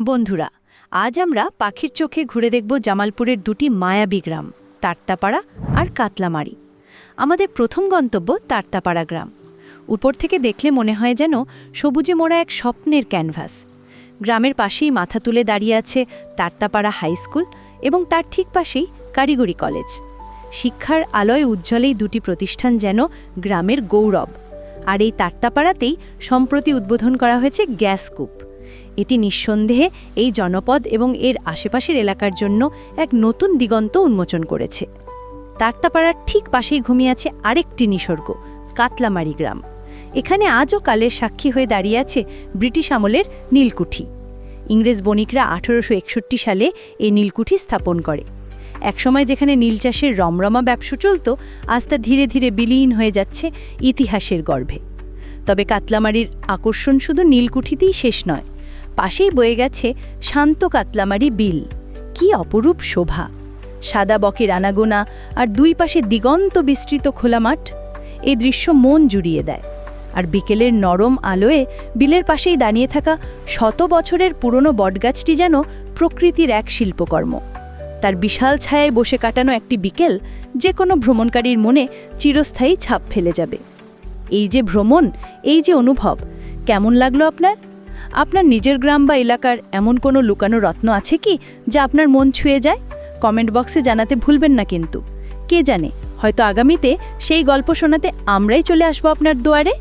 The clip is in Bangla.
বন্ধুরা, আজ আমরা পাখির চোখে ঘুরে দেখব জামালপুরের দুটি মায়াবী গ্রাম, তারতাপাড়া আর কাতলামারি। আমাদের প্রথম গন্তব্য তারতাপাড়া গ্রাম। উপর থেকে দেখলে মনে হয় যেন সবুজে মোড়া এক স্বপ্নের ক্যানভাস। গ্রামের পাশেই মাথা তুলে দাঁড়িয়ে আছে তারতাপাড়া হাই স্কুল এবং তার ঠিক পাশেই কারিগরি কলেজ। শিক্ষার আলোয় উজ্জ্বলেই দুটি প্রতিষ্ঠান যেন গ্রামের গৌরব। আর এই তারতাপাড়াতেই সম্প্রতি উদ্বোধন করা হয়েছে গ্যাস কূপ। এটি নিঃসন্দেহে এই জনপদ এবং এর আশেপাশের এলাকার জন্য এক নতুন দিগন্ত উন্মোচন করেছে। তারতাপাড়ার ঠিক পাশেই ঘুমিয়ে আছে আরেকটি নিসর্গ, কাতলামারি গ্রাম। এখানে আজও কালের সাক্ষী হয়ে দাঁড়িয়ে আছে ব্রিটিশ আমলের নীলকুঠি। ইংরেজ বণিকরা আঠেরোশো একষট্টি সালে এই নীলকুঠি স্থাপন করে। একসময় যেখানে নীল চাষের রমরমা ব্যবসা চলত, আজ তা ধীরে ধীরে বিলীন হয়ে যাচ্ছে ইতিহাসের গর্ভে। তবে কাতলামারির আকর্ষণ শুধু নীলকুঠিতেই শেষ নয় পাশেই বয়ে গেছে শান্ত কাতলামারি বিল। কি অপরূপ শোভা। সাদা বকের আনাগোনা আর দুই পাশে দিগন্ত বিস্তৃত খোলা মাঠ এই দৃশ্য মন জুড়িয়ে দেয়। আর বিকেলের নরম আলোয়ে বিলের পাশেই দাঁড়িয়ে থাকা শত বছরের পুরনো বটগাছটি যেন প্রকৃতির এক শিল্পকর্ম। তার বিশাল ছায়ায় বসে কাটানো একটি বিকেল যে কোনো ভ্রমণকারীর মনে চিরস্থায়ী ছাপ ফেলে যাবে। এই যে ভ্রমণ, এই যে অনুভব, কেমন লাগল আপনার? আপনার নিজের গ্রাম বা এলাকার এমন কোনো লুকানো রত্ন আছে কি যা আপনার মন ছুঁয়ে যায়? কমেন্ট বক্সে জানাতে ভুলবেন না কিন্তু। কে জানে, হয়তো আগামীতে সেই গল্প শোনাতে আমরাই চলে আসব আপনার দুয়ারে?